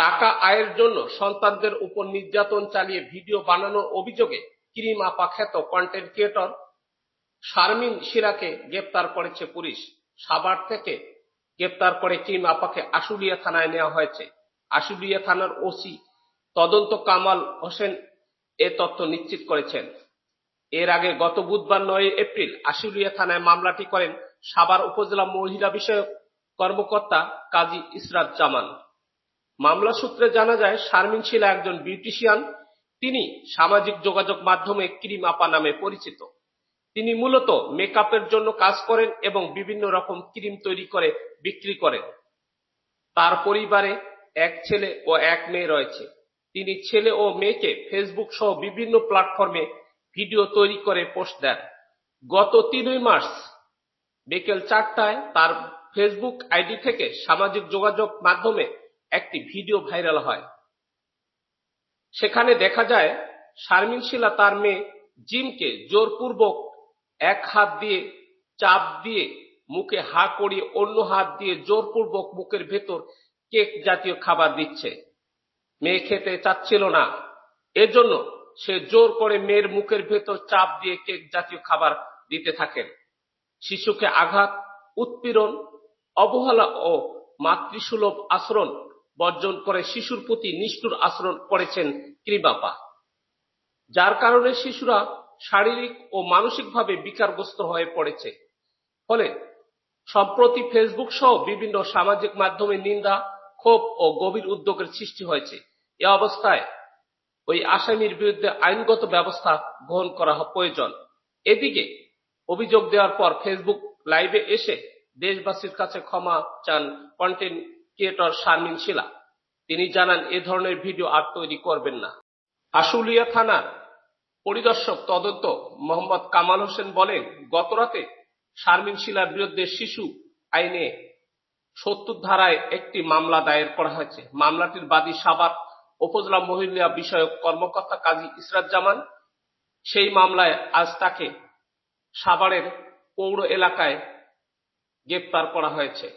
টাকা আয়ের জন্য সন্তানদের উপর নির্যাতন চালিয়ে ভিডিও বানানোর অভিযোগে ক্রিম আপা খ্যাত কন্টেন্ট ক্রিয়েটর শারমিন শিরাকে গ্রেপ্তার করেছে পুলিশ। সাভার থেকে গ্রেপ্তার করে ক্রিম আপাকে আশুলিয়া থানায় নেওয়া হয়েছে। আশুলিয়া থানার ওসি তদন্ত কামাল হোসেন এ তথ্য নিশ্চিত করেছেন। এর আগে গত বুধবার নয় এপ্রিল আশুলিয়া থানায় মামলাটি করেন সাভার উপজেলা মহিলা বিষয়ক কর্মকর্তা কাজী ইসরাত জামান। মামলা সূত্রে জানা যায়, শারমিন শিলা একজন বিউটিশিয়ান। তিনি সামাজিক যোগাযোগ মাধ্যমে ক্রিম আপা নামে পরিচিত। তিনি মূলত মেকআপের জন্য কাজ করেন এবং বিভিন্ন রকম ক্রিম তৈরি করে, বিক্রি করেন। তার পরিবারে এক ছেলে ও এক মেয়ে রয়েছে। তিনি ছেলে ও মেয়েকে ফেসবুক সহ বিভিন্ন প্ল্যাটফর্মে ভিডিও তৈরি করে পোস্ট দেন। গত তিনই মার্চ বিকেল চারটায় তার ফেসবুক আইডি থেকে সামাজিক যোগাযোগ মাধ্যমে একটি ভিডিও ভাইরাল হয়। সেখানে দেখা যায়, শারমিন শিলা তার মেয়ে জিমকে জোরপূর্বক এক হাত দিয়ে চাপ দিয়ে মুখে হা করিয়ে অন্য হাত দিয়ে জোরপূর্বক মুখের ভেতর কেক জাতীয় খাবার দিচ্ছে। মেয়ে খেতে চাচ্ছিল না। এজন্য সে জোর করে মেয়ের মুখের ভেতর চাপ দিয়ে কেক জাতীয় খাবার দিতে থাকেন। শিশুকে আঘাত, উৎপীড়ন, অবহেলা ও মাতৃসুলভ আচরণ বর্জন করে শিশুর প্রতি নিষ্ঠুর আচরণ করেছেন কৃবাপা যার কারণে শিশুরা শারীরিক ও মানসিকভাবে বিকারগ্রস্ত হয়ে পড়েছে। ফলে সম্প্রতি ফেসবুক সহ বিভিন্ন সামাজিক মাধ্যমে নিন্দা, ক্ষোভ ও গভীর উদ্যোগের সৃষ্টি হয়েছে। এ অবস্থায় ওই আসামির বিরুদ্ধে আইনগত ব্যবস্থা গ্রহণ করা প্রয়োজন। এদিকে অভিযোগ দেওয়ার পর ফেসবুক লাইভে এসে দেশবাসীর কাছে ক্ষমা চান কন্টেন্ট ক্রিয়েটর শারমিন শিলা। তিনি জানান, এ ধরনের ভিডিও আর তৈরি করবেন না। আশুলিয়া থানার পরিদর্শক তদন্ত মোহাম্মদ কামাল হোসেন বলেন গতরাতে শারমিন শিলার বিরুদ্ধে শিশু আইনে সত্তর ধারায় একটি মামলা দায়ের করা হয়েছে। মামলাটির বাদী সাবাত উপজেলা মহিলা বিষয়ক কর্মকর্তা কাজী ইসরাত জামান সেই মামলায় আজ তাকে সাভারের পৌর এলাকায় গ্রেপ্তার করা হয়েছে।